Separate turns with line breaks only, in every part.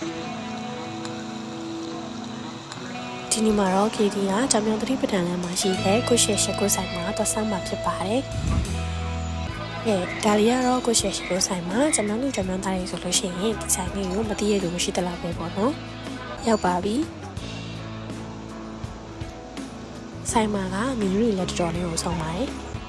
ဒီနေ့မှာတော့ KD ကကြောင်မြောင်သတိပဋ္ဌာန်လမ်းမှာရှိတဲ့ကိုရှယ်ရှက်ကိုဆိုင်မှာသွားဆောင်မှာဖြစ်ပါတယ်။အဲဒါရီကတော့ကိုရှယ်ရှက်ကိုဆိုင်မှာကြောင်မြောင်လူကြောင်မြောင်သားတွေဆိုလို့ရှိရင်ဒီဆိုင်လေးကိုမသိရလို့မရှိသလောက်ပဲပေါ့နော်။ရောက်ပါပြီ။ဆိုင်မှာကမီနူတွေလည်းတော်တော်လေးကိုဆောင်ပါတယ်။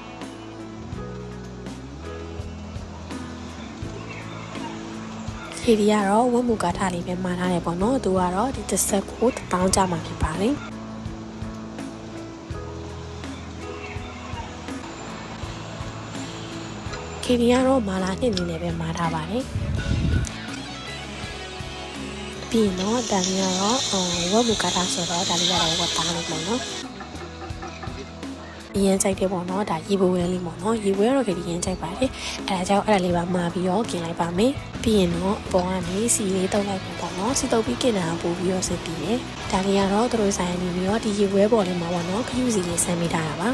ခေဒီကတော့ဝတ်မူကားထားလေးပဲမှားထားတယ်ပေါ့နော်။သူကတော့ဒီတစ်ဆက်ကိုတောင်းကြမှာဖြစ်ပါတယ်။ခေဒီကတော့မာလာနှစ်နေနဲ့ပဲမာထားပါတယ်ပြီးရင်တော့ဒါလေးကတော့အော်ဝက်ဘူကာတာဆိုတော့ဒါလေးကတော့ဝတ်သားလေးပေါ့နော် အရင်ကြိုက်တယ်ပေါ့နော်ဒါရေဘဝဲလေးပေါ့နော်ရေဘဝဲတော့ခေဒီရင်ကြိုက်ပါတယ်အဲဒါကြောင့်အဲ့ဒါလေးပါမာပြီးတော့กินလိုက်ပါမယ်ပြီးရင်တော့အပေါ်ကနေစီလေးတောက်လိုက်ပါပေါ့နော်စီတုပ်ပြီးกินတာပို့ပြီးတော့စစ်ပြီးတယ်ဒါလေးကတော့သူတို့ဆိုင်နေပြီးတော့ဒီရေဘဝဲပေါ်လေးမှာပေါ့နော်ခရူးစီလေးဆမ်းမိထားတာပါ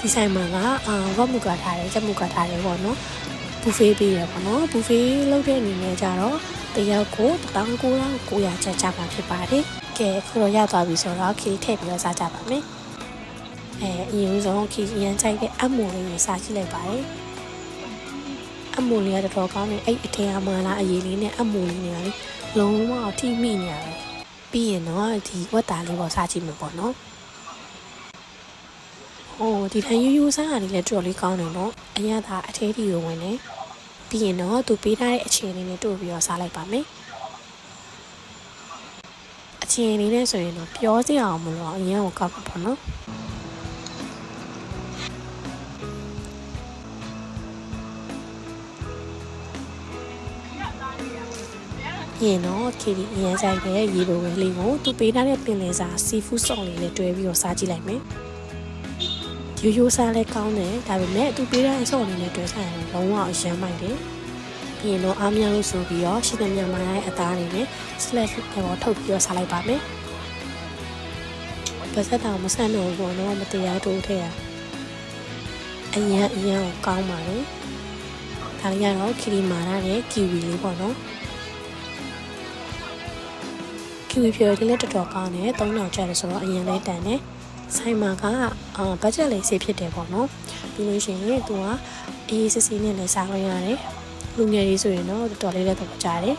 ဒီဆိုင်မှာကအာဝတ်မူကထားတယ်ချက်မူကထားတယ်ပေါ့နော် ဘူဖေးပေးရပေါ့နော်ဘူဖေးလုပ်တဲ့အနေနဲ့ကြတော့တယောက်ကို19900ကျပ်ကြမှာဖြစ်ပါတယ်ကဲခုတော့ရောက်သွားပြီဆိုတော့ခီထည့်ပြီးတော့စားကြပါမယ်အဲအရင်ဆုံးခီရန်ချိုက်တဲ့အမွန်လေးကိုစားကြည့်လိုက်ပါတယ်အမွန်လေးကတော်တော်ကောင်းတယ်အဲ့အထင်အမှန်လားအရေးလေးနဲ့အမွန်လေးတွေကလေလုံးဝအထိမိနေရတယ်ပြီးရင်တော့ဒီဝက်သားလေးပေါ့စားကြည့်မှာပေါ့နော် ဟိုဒီထိုင်ယူယူစားရတယ်လည်းတော်တော်လေးကောင်းတယ်နော်အရသာအသေးတီကိုဝင်နေပြီးရင်တော့သူပေးထားတဲ့အခြေအနေနဲ့တို့ပြီးတော့စားလိုက်ပါမယ်အခြေအနေနဲ့ဆိုရင်တော့ပြောစရာအောင်မလို့အရင်ကကောက်ပါပေါ့နော်ပြီးရင်တော့ခီဒီအရင်ဆိုင်တဲ့ရေဘဝဲလေးကိုသူပေးထားတဲ့ပင်လယ်စာစီဖူးစုံလေးနဲ့တွဲပြီးတော့စားကြည့်လိုက်မယ် ရိုးရိုးစားလဲကောင်းတယ်ဒါပေမဲ့သူပေးတဲ့အစော့အနေနဲ့တွေ့ဆိုင်ရင်လုံးဝအရမ်းမိုက်တယ်ပြီးရင်တော့အားများလို့ဆိုပြီးတော့ရှိသမျှမိုင်းရဲ့အသားတွေနဲ့ slash ပေါ်ထုတ်ပြီးတော့စားလိုက်ပါမယ်ပါစက်တောင်မဆန့်တော့ဘူးပေါ့နော်မတရားတို့ထဲရအရင်အရင်ကိုကောင်းပါလေဒါလေးကတော့ခီရီမာရတဲ့ကီဝီလေးပေါ့နော်ကီဝီဖြော်လေးလည်းတော်တော်ကောင်းတယ်3000ကျပ်တယ်ဆိုတော့အရင်လေးတန်တယ် ဆိုင်မှာကအာဘတ်ဂျက်လေးစေးဖြစ်တယ်ပေါ့နော်ပြီးလို့ရှိရင်သူကအေးစစ်စစ်နဲ့လည်းစားလို့ရတယ်လူငယ်လေးဆိုရင်တော့တော်တော်လေးလည်းတော့ကြားတယ်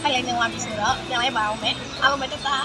ခိုင်လိုက်နေသွားပြီဆိုတော့ပြန်လိုက်ပါအောင်မယ်အားလုံးပဲတက်တာ